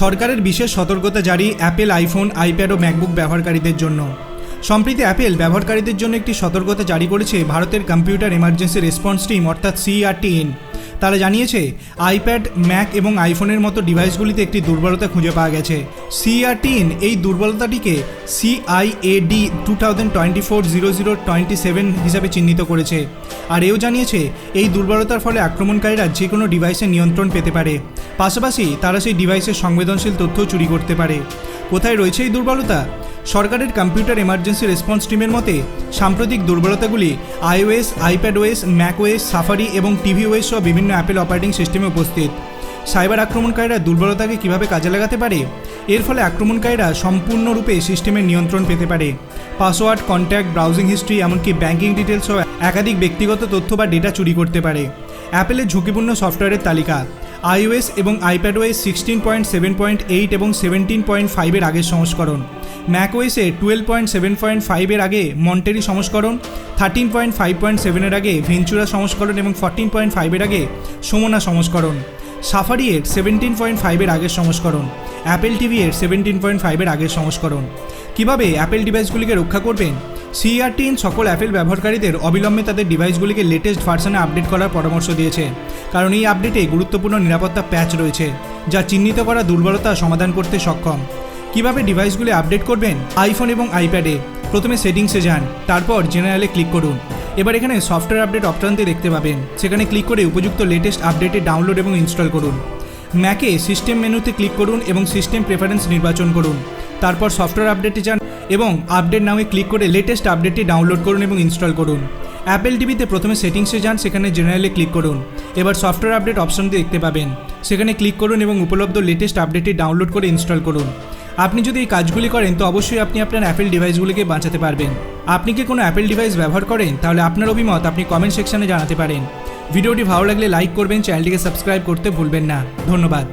সরকারের বিশেষ সতর্কতা জারি অ্যাপেল আইফোন আইপ্যাড ও ম্যাকবুক ব্যবহারকারীদের জন্য। সম্প্রতি অ্যাপেল ব্যবহারকারীদের জন্য একটি সতর্কতা জারি করেছে ভারতের কম্পিউটার এমার্জেন্সি রেসপন্স টিম অর্থাৎ সিআরটিএন তারা জানিয়েছে আইপ্যাড ম্যাক এবং আইফোনের মতো ডিভাইসগুলিতে একটি দুর্বলতা খুঁজে পাওয়া গেছে। সিআরটিএন এই দুর্বলতাটিকে CIAD two thousand twenty four zero zero twenty seven হিসাবে চিহ্নিত করেছে। আর এও জানিয়েছে, এই দুর্বলতার ফলে আক্রমণকারীরা যে কোনো ডিভাইসের নিয়ন্ত্রণ পেতে পারে। পাশাপাশি তারা সেই ডিভাইসের সংবেদনশীল তথ্য চুরি করতে পারে। কোথায় রয়েছে এই দুর্বলতা? সরকারের কম্পিউটার এমার্জেন্সি রেসপন্স টিমের মতে, সাম্প্রতিক দুর্বলতাগুলি iOS iPad OS Mac OS Safari এবং টিভি ওএস সহ বিভিন্ন অ্যাপেল অপারেটিং সিস্টেমে উপস্থিত। সাইবার আক্রমণকারীরা দুর্বলতাকে কীভাবে কাজে লাগাতে পারে? এর ফলে আক্রমণকারীরা সম্পূর্ণরূপে সিস্টেমের নিয়ন্ত্রণ পেতে পারে। পাসওয়ার্ড কন্ট্যাক্ট ব্রাউজিং হিস্ট্রি এমনকি ব্যাঙ্কিং ডিটেলস সহ একাধিক ব্যক্তিগত তথ্য বা ডেটা চুরি করতে পারে। অ্যাপেলের ঝুঁকিপূর্ণ সফটওয়্যারের তালিকা। আইওএস এবং iPadOS sixteen point seven point eight এবং সেভেন্টিন পয়েন্ট ফাইভের আগের সংস্করণ। ম্যাকওয়েসে টুয়েলভ পয়েন্ট সেভেন পয়েন্ট ফাইভের আগে মন্টেরি সংস্করণ থার্টিন পয়েন্ট ফাইভ পয়েন্ট সেভেনের আগে ভেঞ্চুরা সংস্করণ এবং ফর্টিন পয়েন্ট ফাইভের আগে সোমনা সংস্করণ। সাফারি এর সেভেন্টিন পয়েন্ট ফাইভের আগের সংস্করণ। অ্যাপেল টিভি এর সেভেন্টিন পয়েন্ট ফাইভের আগের সংস্করণ। কীভাবে অ্যাপেল ডিভাইসগুলিকে রক্ষা করবেন? সিআরটিএন সকল অ্যাপেল ব্যবহারকারীদের অবিলম্বে তাদের ডিভাইসগুলিকে লেটেস্ট ভার্সনে আপডেট করার পরামর্শ দিয়েছে। কারণ এই আপডেটে গুরুত্বপূর্ণ নিরাপত্তা প্যাচ রয়েছে, যা চিহ্নিত করা দুর্বলতা সমাধান করতে সক্ষম। কীভাবে ডিভাইসগুলি আপডেট করবেন? আইফোন এবং আইপ্যাডে। প্রথমে সেটিংসে যান, তারপর জেনারেলে ক্লিক করুন। এবার এখানে সফটওয়্যার আপডেট অপশানটি দেখতে পাবেন। সেখানে ক্লিক করে উপযুক্ত লেটেস্ট আপডেটে ডাউনলোড এবং ইনস্টল করুন। ম্যাকে সিস্টেম মেনুতে ক্লিক করুন এবং সিস্টেম প্রেফারেন্স নির্বাচন করুন। তারপর সফটওয়্যার আপডেটে যান। এবং আপডেট নামে ক্লিক করে লেটেস্ট আপডেটটি ডাউনলোড করুন এবং ইনস্টল করুন। অ্যাপেল টিভিতে প্রথমে সেটিংসে যান, সেখানে জেনারেলে ক্লিক করুন। এবার সফটওয়্যার আপডেট অপশনটি দেখতে পাবেন। সেখানে ক্লিক করুন এবং উপলব্ধ লেটেস্ট আপডেটটি ডাউনলোড করে ইনস্টল করুন। আপনি যদি এই কাজগুলি করেন, তো অবশ্যই আপনি আপনার অ্যাপেল ডিভাইসগুলিকে বাঁচাতে পারবেন। আপনি কি কোনো অ্যাপেল ডিভাইস ব্যবহার করেন? তাহলে আপনার অভিমত আপনি কমেন্ট সেকশনে জানাতে পারেন। ভিডিওটি ভালো লাগলে লাইক করবেন চ্যানেলটিকে সাবস্ক্রাইব করতে ভুলবেন না। ধন্যবাদ।